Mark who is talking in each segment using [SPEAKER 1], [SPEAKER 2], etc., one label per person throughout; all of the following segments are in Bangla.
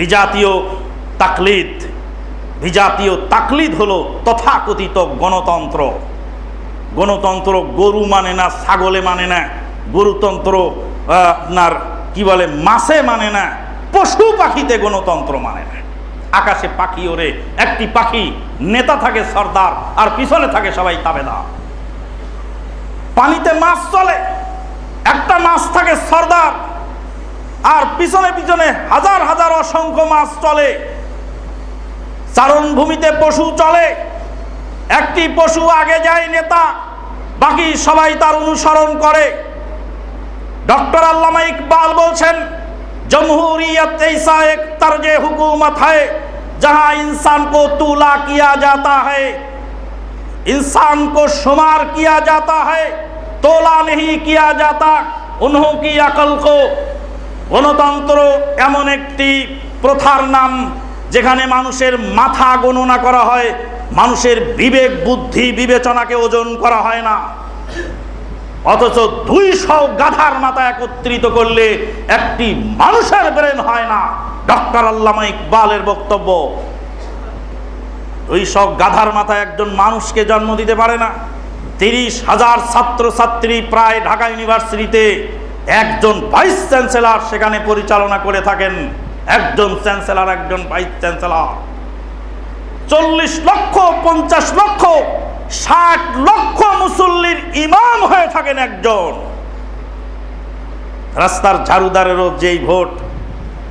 [SPEAKER 1] বিজাতীয় তাকলিদ। বিজাতীয় তাকলিদ হলো তথাকথিত গণতন্ত্র। গণতন্ত্র গরু মানে না, ছাগলে মানে না, গরুতন্ত্র আপনার কি বলে, মাছে মানে না, পশু পাখিতে গণতন্ত্র মানে না। আকাশে পাখি ওরে, একটি পাখি, নেতা থাকে সর্দার, আর পিছনে থাকে সবাই তাবেদার। পানিতে মাছ চলে, একটা মাছ থাকে সর্দার আর পিছনে পিছনে হাজার হাজার অসংখ্য মাছ চলে। চারণভূমিতে পশু চলে। একটি পশু আগে যায় নেতা, বাকি সবাই তার অনুসরণ করে। ডক্টর আল্লামা ইকবাল বলছেন, জমহুরিয়ত ऐसा एक तर्ज हुकूमत है जहां इंसान को तुला किया जाता है কিয়া को शुमार किया जाता है तोला नहीं किया जाता उन्हों গণতন্ত্র এমন একটি প্রথার নাম যেখানে মানুষের মাথা গণনা করা হয়, মানুষের বিবেক, বুদ্ধি, বিবেচনাকে ওজন করা হয় না। অথচ দুইশো গাধার মাথা একত্রিত করলে একটি মানুষের ব্রেন হয় না। ডক্টর আল্লামা ইকবালের বক্তব্য, দুইশো গাধার মাথা একজন মানুষকে জন্ম দিতে পারে না। তিরিশ হাজার ছাত্রছাত্রী প্রায় ঢাকা ইউনিভার্সিটিতে একজন ভাইস চ্যান্সেলর সেখানে পরিচালনা করে থাকেন। একজন চ্যান্সেলর, একজন ভাইস চ্যান্সেলর। চল্লিশ লক্ষ, পঞ্চাশ লক্ষ, ষাট লক্ষ মুসল্লির ইমাম হয়ে থাকেন একজন। রাস্তার ঝাড়ুদারেরও যেই ভোট,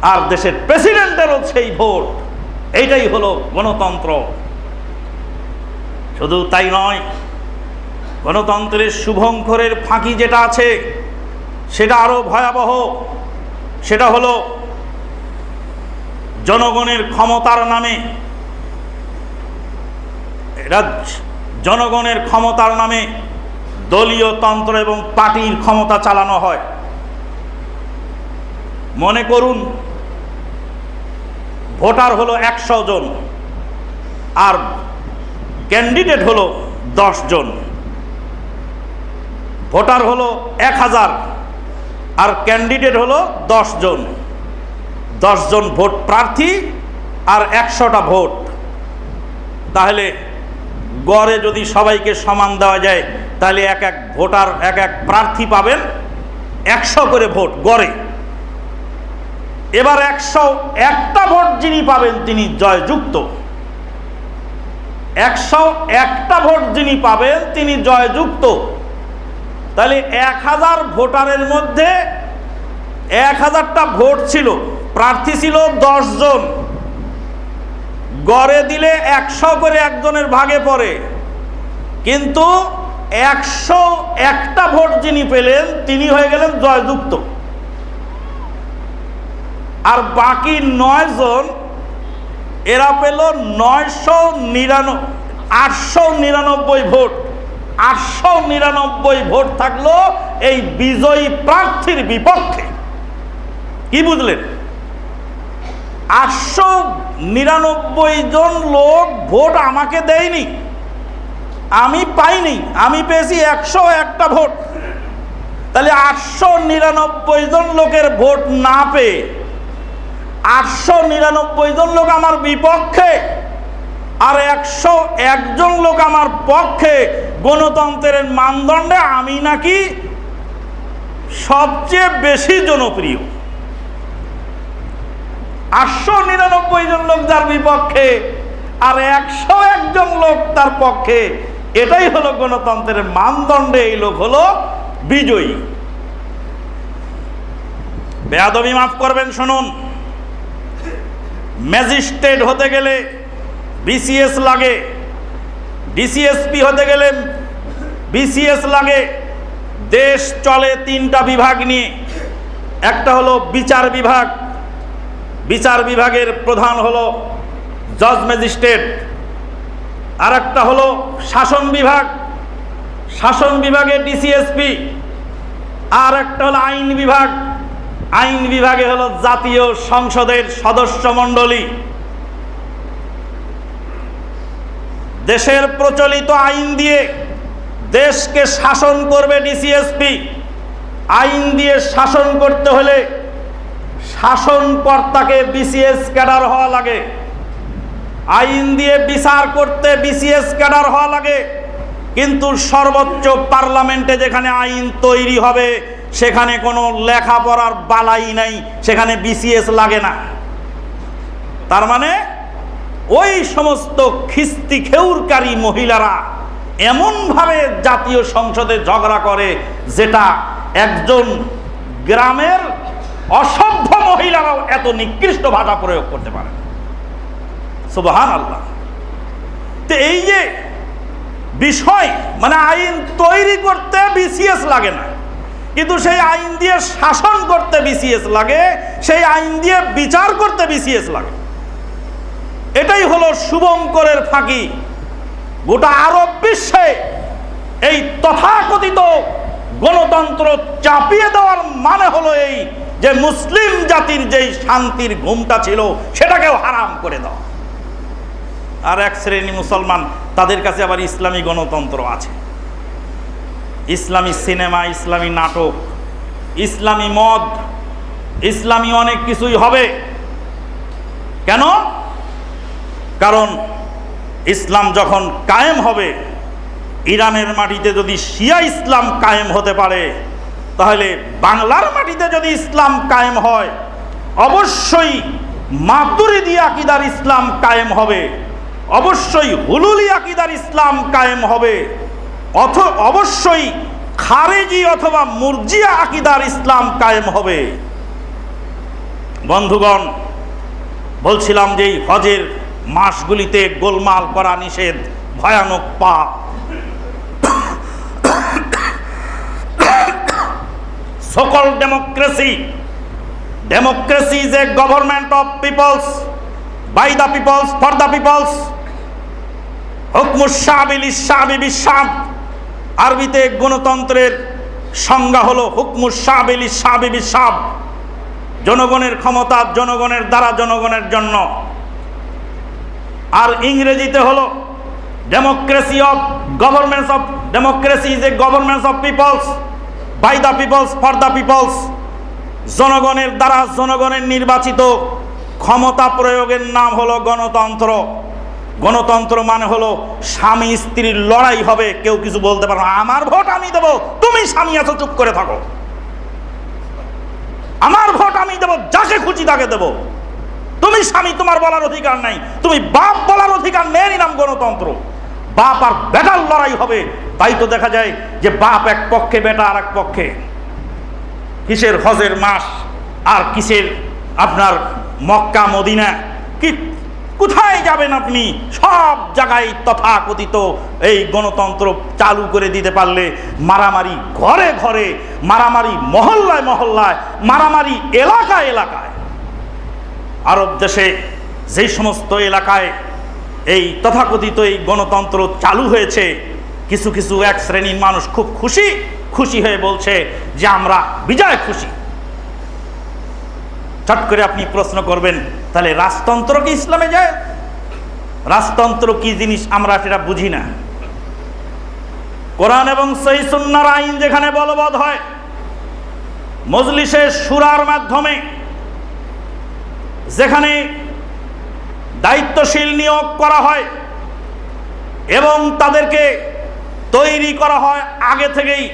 [SPEAKER 1] আর দেশের প্রেসিডেন্টেরও সেই ভোট। এইটাই হলো গণতন্ত্র। শুধু তাই নয়, গণতন্ত্রের শুভঙ্করের ফাঁকি যেটা আছে সেটা আরও ভয়াবহ। সেটা হলো জনগণের ক্ষমতার নামে। জনগণের ক্ষমতার নামে দলীয় তন্ত্র এবং পার্টির ক্ষমতা চালানো হয়। মনে করুন, ভোটার হলো একশো জন আর ক্যান্ডিডেট হলো দশ জন। ভোটার হলো এক হাজার। আর ক্যান্ডিডেট হলো দশ জন। দশ জন ভোট প্রার্থী আর একশোটা ভোট। তাহলে গড়ে যদি সবাইকে সমান দেওয়া যায়, তাহলে এক এক ভোটার, এক এক প্রার্থী পাবেন একশো করে ভোট গড়ে। এবার একশো, একটা ভোট যিনি পাবেন তিনি জয়যুক্ত। একশো, একটা ভোট যিনি পাবেন তিনি জয়যুক্ত। তাহলে এক হাজার ভোটারের মধ্যে এক হাজারটা ভোট ছিল। প্রার্থী ছিল জন। গড়ে দিলে একশো করে একজনের ভাগে পড়ে। কিন্তু একশো একটা ভোট যিনি পেলেন, তিনি হয়ে গেলেন জয়যুক্ত। আর বাকি নয় জন, এরা পেল নয়শো নিরানব্বই আটশো নিরানব্বই ভোট। আটশো নিরানব্বই ভোট থাকল এই বিজয়ী প্রার্থীর বিপক্ষে। কি বুঝলেন? আটশো নিরানব্বই জন লোক ভোট আমাকে দেয়নি। আমি পাইনি, আমি পেয়েছি একশো একটা ভোট। তাহলে আটশো নিরানব্বই জন লোকের ভোট না পেয়ে, আটশো নিরানব্বই জন লোক আমার বিপক্ষে আর একশো একজন লোক আমার পক্ষে গণতন্ত্রের মানদণ্ডে আমি নাকি সবচেয়ে বেশি জনপ্রিয়। আটশো নিরানব্বই জন লোক যার বিপক্ষে আর একশো একজন লোক তার পক্ষে। এটাই হলো গণতন্ত্রের মানদণ্ডে, এই লোক হলো বিজয়ী। বেয়াদবি মাফ করবেন, শুনুন। ম্যাজিস্ট্রেট হতে গেলে বিসিএস লাগে। ডিসিএসপি হতে গেলে বিসিএস লাগে। দেশ চলে তিনটা বিভাগ নিয়ে। একটা হলো বিচার বিভাগ। বিচার বিভাগের প্রধান হলো জজ ম্যাজিস্ট্রেট। আর একটা হলো শাসন বিভাগ। শাসন বিভাগে ডিসিএসপি আর একটা হলো আইন বিভাগ। আইন বিভাগে হলো জাতীয় সংসদের সদস্য মণ্ডলী। দেশের প্রচলিত আইন দিয়ে দেশকে শাসন করবে ডিসিএসপি আইন দিয়ে শাসন করতে হলে শাসনকর্তাকে বিসিএস ক্যাডার হওয়া লাগে। আইন দিয়ে বিচার করতে বিসিএস ক্যাডার হওয়া লাগে। কিন্তু সর্বোচ্চ পার্লামেন্টে যেখানে আইন তৈরি হবে, সেখানে কোনো লেখাপড়ার বালাই নাই, সেখানে বিসিএস লাগে না। তার মানে ওই সমস্ত খিস্তি খেউরকারী মহিলারা এমনভাবে জাতীয় সংসদে ঝগড়া করে যেটা একজন গ্রামের অসভ্য মহিলারাও এত নিকৃষ্ট ভাষা প্রয়োগ করতে পারে। সুবহান আল্লাহ তো এই যে বিষয় মানে আইন তৈরি করতে বিসিএস লাগে না, কিন্তু সেই আইন দিয়ে শাসন করতে বিসিএস লাগে, সেই আইন দিয়ে বিচার করতে বিসিএস লাগে। এটাই হলো শুভঙ্করের ফাঁকি। গোটা আরব বিশ্বে এই তথাকথিত গণতন্ত্র চাপিয়ে দেওয়ার মানে হলো এই যে মুসলিম জাতির যেই শান্তির ঘুমটা ছিল, সেটাকেও হারাম করে দেওয়া আর এক শ্রেণি মুসলমান, তাদের কাছে আবার ইসলামী গণতন্ত্র আছে। ইসলামী সিনেমা, ইসলামী নাটক, ইসলামী মদ, ইসলামী অনেক কিছুই হবে। কেন? কারণ ইসলাম যখন কায়েম হবে, ইরানের মাটিতে যদি শিয়া ইসলাম কায়েম হতে পারে, তাহলে বাংলার মাটিতে যদি ইসলাম কায়েম হয়, অবশ্যই মাতুরিদি আকিদার ইসলাম কায়েম হবে, অবশ্যই হুলুলি আকিদার ইসলাম কায়েম হবে, অথ, অবশ্যই খারেজি অথবা মুরজিয়া আকিদার ইসলাম কায়েম হবে। বন্ধুগণ, বলছিলাম যে হজের মাসগুলিতে গোলমাল করা নিষেধ, ভয়ানক পাপ। সকল democracy democracy is a government of peoples, by the peoples, for the peoples. হুকমুসাবিল ইসাবি বিশ্বাম আরবিতে গণতন্ত্রের সংজ্ঞা হলো হুকমুসাবিল ইসাবি বিশ্বাম জনগণের ক্ষমতা জনগণের দ্বারা জনগণের জন্য। আর ইংরেজিতে হলো democracy of governments of democracy is a governments of peoples by the peoples for the peoples জনগণের দ্বারা জনগণের নির্বাচিত ক্ষমতা প্রয়োগের নাম হলো গণতন্ত্র। গণতন্ত্র মানে হলো স্বামী স্ত্রীর লড়াই হবে, কেউ কিছু বলতে পারো আমার ভোট আমি দেবো, তুমি স্বামী আছো, চুপ করে থাকো। আমার ভোট আমি দেবো, যাকে খুশি তাকে দেবো। তুমি স্বামী, তোমার বলার অধিকার নাই। তুমি বাপ বলার অধিকার নেই নাম গণতন্ত্র। বাপ আর বেটার লড়াই হবে। তাই তো দেখা যায় যে বাপ এক পক্ষে, বেটা আর এক পক্ষে। কিসের হজের মাস আর কিসের আপনার মক্কা, মদিনা? কি, কোথায় যাবেন আপনি? সব জায়গায় তথাকথিত এই গণতন্ত্র চালু করে দিতে পারলে মারামারি ঘরে ঘরে, মারামারি মহল্লায় মহল্লায়, মারামারি এলাকা এলাকায় আরব দেশে যেই সমস্ত এলাকায় এই তথাকথিত এই গণতন্ত্র চালু হয়েছে, কিছু কিছু এক শ্রেণির মানুষ খুব খুশি খুশি হয়ে বলছে যে আমরা বিজয় খুশি। চট করে আপনি প্রশ্ন করবেন, তাহলে রাজতন্ত্র কি ইসলামে যায়? রাজতন্ত্র কি জিনিস আমরা সেটা বুঝি না। কোরআন এবং সেই সুন্নার আইন যেখানে বলবৎ হয়, মজলিসের সুরার মাধ্যমে যেখানে দায়িত্বশীল নিয়োগ করা হয় এবং তাদেরকে তৈরি করা হয় আগে থেকেই।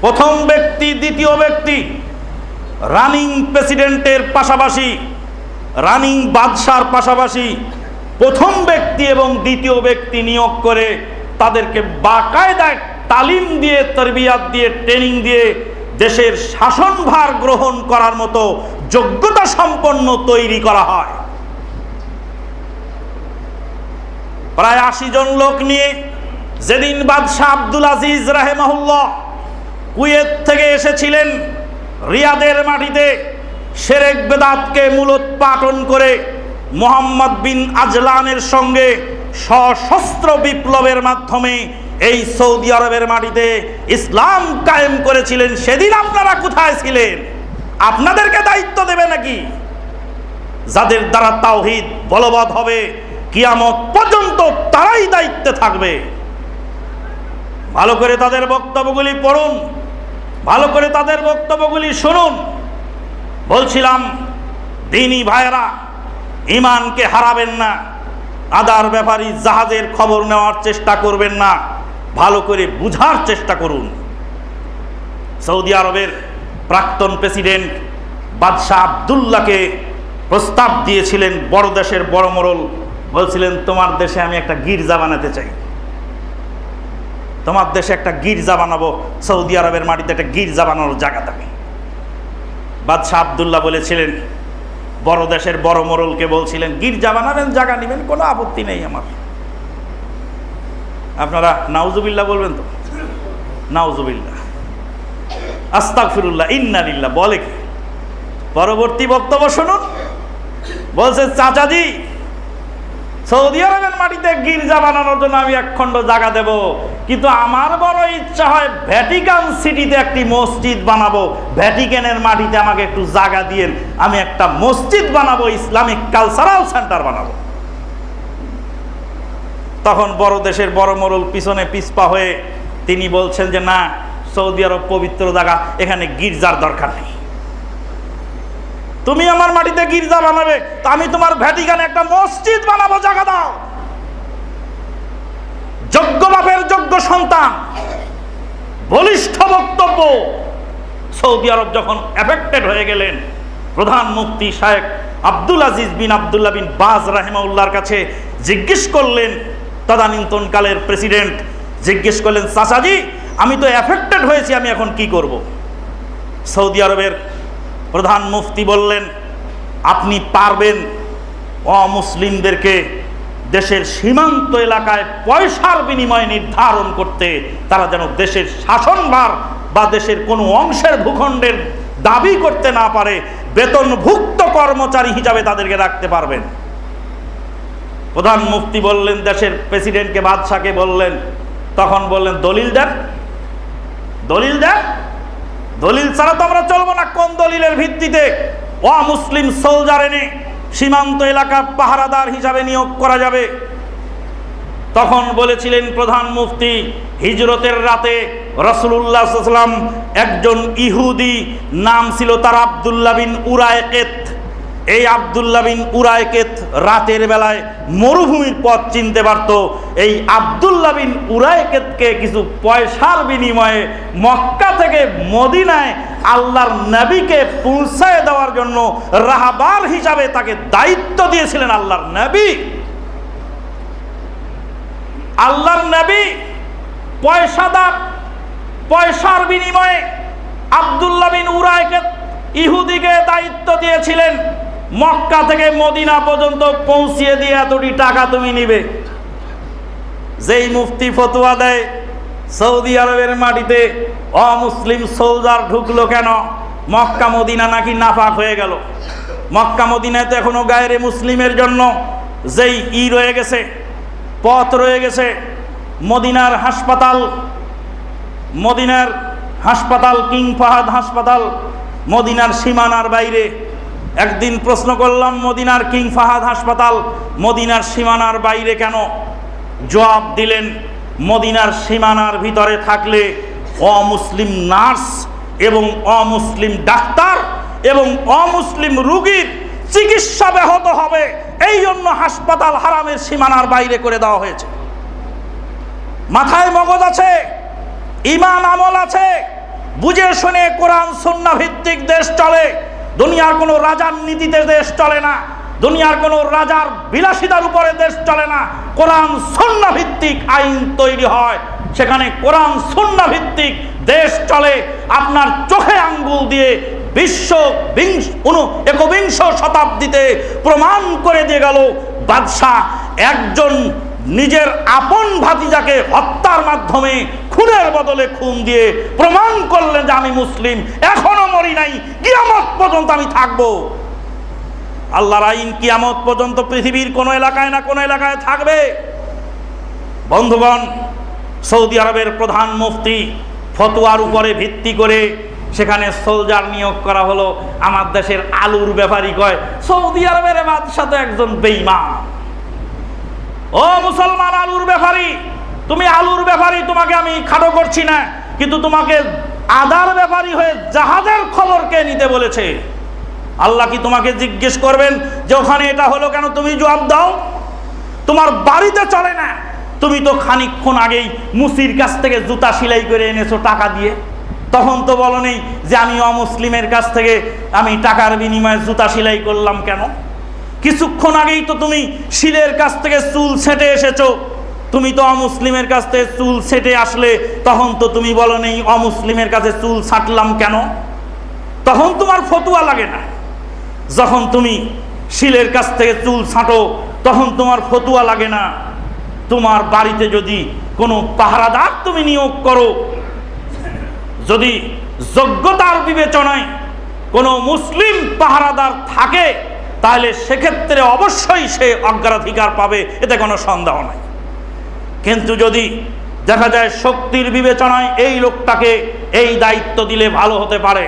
[SPEAKER 1] প্রথম ব্যক্তি, দ্বিতীয় ব্যক্তি, রানিং প্রেসিডেন্টের পাশাপাশি, রানিং বাদশার পাশাপাশি প্রথম ব্যক্তি এবং দ্বিতীয় ব্যক্তি নিয়োগ করে তাদেরকে বাকায়দায় তালিম দিয়ে, তরবিয়াত দিয়ে, ট্রেনিং দিয়ে দেশের শাসনভার গ্রহণ করার মতো যোগ্যতা সম্পন্ন তৈরি করা হয়। প্রায় আশি জন লোক নিয়ে যেদিন বাদশাহ আব্দুল আজিজ রাহেমাহুল্লাহ কুয়েত থেকে এসেছিলেন, রিয়াদের মাটিতে সেরেক বেদাতকে মূলোৎপাটন করে মোহাম্মদ বিন আজলানের সঙ্গে সশস্ত্র বিপ্লবের মাধ্যমে এই সৌদি আরবের মাটিতে ইসলাম কায়েম করেছিলেন, সেদিন আপনারা কোথায় ছিলেন? আপনাদেরকে দায়িত্ব দেবে নাকি? যাদের দ্বারা তাওহিদ বলবৎ হবে, কিয়ামত পর্যন্ত তারাই দায়িত্বে থাকবে। ভালো করে তাদের বক্তব্যগুলি পড়ুন, ভালো করে তাদের বক্তব্যগুলি শুনুন। বলছিলাম, দিনী ভাইয়েরা ইমানকে হারাবেন না, আদার ব্যাপারী জাহাজের খবর নেওয়ার চেষ্টা করবেন না। ভালো করে বুঝার চেষ্টা করুন। সৌদি আরবের প্রাক্তন প্রেসিডেন্ট বাদশাহ আবদুল্লাহকে প্রস্তাব দিয়েছিলেন, বড় দেশের বড় মোড়ল। বলছিলেন, তোমার দেশে আমি একটা গির্জা বানাতে চাই। তোমার দেশে একটা গির্জা বানাবো, সৌদি আরবের মাটিতে একটা গির্জা বানানোর জায়গা থাকে বাদশাহ আবদুল্লাহ বলেছিলেন, বড় দেশের বড় মোড়লকে বলছিলেন, গির্জা বানাবেন, জায়গা নেবেন, কোনো আপত্তি নেই আমার। আপনারা নাউজুবিল্লাহ বলবেন তো? নাউজুবিল্লাহ। আস্তাক ফিরুল্লাহ ইন্নালিল্লাহ, বলে কি? পরবর্তী বক্তব্য শুনুন। বলছে চাচাজি, সৌদি আরবের মাটিতে গির্জা বানানোর জন্য আমি এক খণ্ড জায়গা দেব। কিন্তু আমার বড় ইচ্ছা হয় ভ্যাটিকান সিটিতে একটি মসজিদ বানাবো। ভ্যাটিকানের মাটিতে আমাকে একটু জায়গা দিয়ে আমি একটা মসজিদ বানাবো, ইসলামিক কালচারাল সেন্টার বানাবো। তখন বড় দেশের বড় মোড়ল পিছনে পিছপা হয়ে তিনি বলছেন যে, না, সৌদি আরব পবিত্র জায়গা, এখানে গির্জার দরকার নেই। তুমি আমার মাটিতে গির্জা বানাবে, তো আমি তোমার ভ্যাটিকানে একটা মসজিদ বানাবো, জায়গা দাও। যোগ্য বাপের যোগ্য সন্তান, বলিষ্ঠ বক্তব্য। সৌদি আরব যখন এফেক্টেড হয়ে গেলেন, প্রধান মুফতি শায়েক আব্দুল আজিজ বিন আবদুল্লাহ বিন বাজ রাহেমাউল্লাহর কাছে জিজ্ঞেস করলেন তদানীন্তনকালের প্রেসিডেন্ট জিজ্ঞেস করলেন, চাচাজি, আমি তো এফেক্টেড হয়েছি, আমি এখন কি করব? সৌদি আরবের প্রধান মুফতি বললেন, আপনি পারবেন অমুসলিমদেরকে দেশের সীমান্ত এলাকায় পয়সার বিনিময়ে নির্ধারণ করতে। তারা যেন দেশের শাসনভার বা দেশের কোনো অংশের ভূখণ্ডের দাবি করতে না পারে, বেতনভুক্ত কর্মচারী হিসাবে তাদেরকে রাখতে পারবেন। প্রধান মুফতি বললেন, দেশের প্রেসিডেন্টকে বাদশাকে বললেন। তখন বললেন, দলিল দেন। দলিল দেন। দলিল ছাড়া তো আমরা চলবো না। কোন দলিলের ভিত্তিতে অমুসলিম সোলজার এনে সীমান্ত এলাকা পাহারাদার হিসাবে নিয়োগ করা যাবে? তখন বলেছিলেন প্রধান মুফতি, হিজরতের রাতে রসুল্লাহাম একজন ইহুদি, নাম ছিল তার আবদুল্লাহ বিন উরায়কেত এই আবদুল্লাহ বিন উরায়কেত রাতের বেলায় মরুভূমির পথ চিনতে পারত। এই আবদুল্লাহ বিন উরায়কেতকে কিছু পয়সার বিনিময়ে মক্কা থেকে মদিনায় আল্লাহর নবীকে পৌঁছায় দেওয়ার জন্য রাহাবার হিসাবে তাকে দায়িত্ব দিয়েছিলেন আল্লাহর নবী। আল্লাহর নবী পয়সাদার, পয়সার বিনিময়ে আবদুল্লাহ বিন উরায়কে ইহুদিকে দায়িত্ব দিয়েছিলেন। মক্কা থেকে মদিনা পর্যন্ত পৌঁছিয়ে দিয়ে এতটি টাকা তুমি নিবে। যেই মুফতি ফতুয়া দেয়, সৌদি আরবের মাটিতে অমুসলিম সোলজার ঢুকলো কেন? মক্কা, মদিনা নাকি নাফাক হয়ে গেল? মক্কা, মদিনায় তো এখনও গায়ের মুসলিমের জন্য যেই ই রয়ে গেছে, পথ রয়ে গেছে, মদিনার হাসপাতাল মদিনার হাসপাতাল, কিং ফাহাদ হাসপাতাল, মদিনার সীমানার বাইরে একদিন প্রশ্ন করলাম, মদিনার কিং ফাহাদ হাসপাতাল মদিনার সীমানার বাইরে কেন? জবাব দিলেন, মদিনার সীমানার ভিতরে থাকলে অমুসলিম নার্স এবং অমুসলিম ডাক্তার এবং অমুসলিম রুগীর চিকিৎসা ব্যাহত হবে। এই জন্য হাসপাতাল হারামের সীমানার বাইরে করে দেওয়া হয়েছে। মাথায় মগজ আছে, ইমান আমল আছে, বুঝে শুনে কোরআন সন্না ভিত্তিক দেশ চলে। দুনিয়ার কোনো রাজার নীতিতে দেশ চলে না, দুনিয়ার কোনো রাজার বিলাসিতার উপরে দেশ চলে না। কোরআন সন্না ভিত্তিক আইন তৈরি হয়, সেখানে কোরআন সন্না ভিত্তিক দেশ চলে। আপনার চোখে আঙ্গুল দিয়ে বিশ্ব বিংশ, উনু, একবিংশ শতাব্দীতে প্রমাণ করে দিয়ে গেল বাদশাহ একজন নিজের আপন ভাতিজাকে হত্যার মাধ্যমে খুনের বদলে খুন দিয়ে প্রমাণ করলেন যে আমি মুসলিম, এখনও মরি নাই, কিয়ামত পর্যন্ত আমি থাকব। আল্লাহর আইন কিয়ামত পর্যন্ত পৃথিবীর কোনো এলাকায় না কোনো এলাকায় থাকবে। বন্ধুগণ, সৌদি আরবের প্রধান মুফতি ফতোয়ার উপরে ভিত্তি করে সেখানে সোলজার নিয়োগ করা হলো। আমার দেশের আলুর ব্যাপারী কয়, সৌদি আরবের বাদশাহ একজন বেইমান ও মুসলমান আলুর ব্যাপারী, তুমি আলুর ব্যাপারী, তোমাকে আমি খাটো করছি না, কিন্তু তোমাকে আদার ব্যাপারী হয়ে জাহাজের খবর কে নিতে বলেছে? আল্লাহ কি তোমাকে জিজ্ঞেস করবেন যে ওখানে এটা হলো কেন? তুমি জবাব দাও। তোমার বাড়িতে চলে না। তুমি তো খানিকক্ষণ আগেই মুসির কাছ থেকে জুতা সেলাই করে এনেছো টাকা দিয়ে। তখন তো বলো নেই যে আমি অমুসলিমের কাছ থেকে আমি টাকার বিনিময়ে জুতা সেলাই করলাম কেন? কিছুক্ষণ আগেই তো তুমি শিলের কাছ থেকে চুল ছেটে এসেছ। তুমি তো অমুসলিমের কাছ থেকে চুল ছেটে আসলে, তখন তো তুমি বলো নেই, অমুসলিমের কাছে চুল ছাটলাম কেন? তখন তোমার ফতুয়া লাগে না। যখন তুমি শিলের কাছ থেকে চুল ছাঁটো, তখন তোমার ফতুয়া লাগে না। তোমার বাড়িতে যদি কোনো পাহারাদার তুমি নিয়োগ করো, যদি যোগ্যতার বিবেচনায় কোনো মুসলিম পাহারাদার থাকে তাহলে সেক্ষেত্রে অবশ্যই সে অগ্রাধিকার পাবে, এতে কোনো সন্দেহ নাই। কিন্তু যদি দেখা যায় শক্তির বিবেচনায় এই লোকটাকে এই দায়িত্ব দিলে ভালো হতে পারে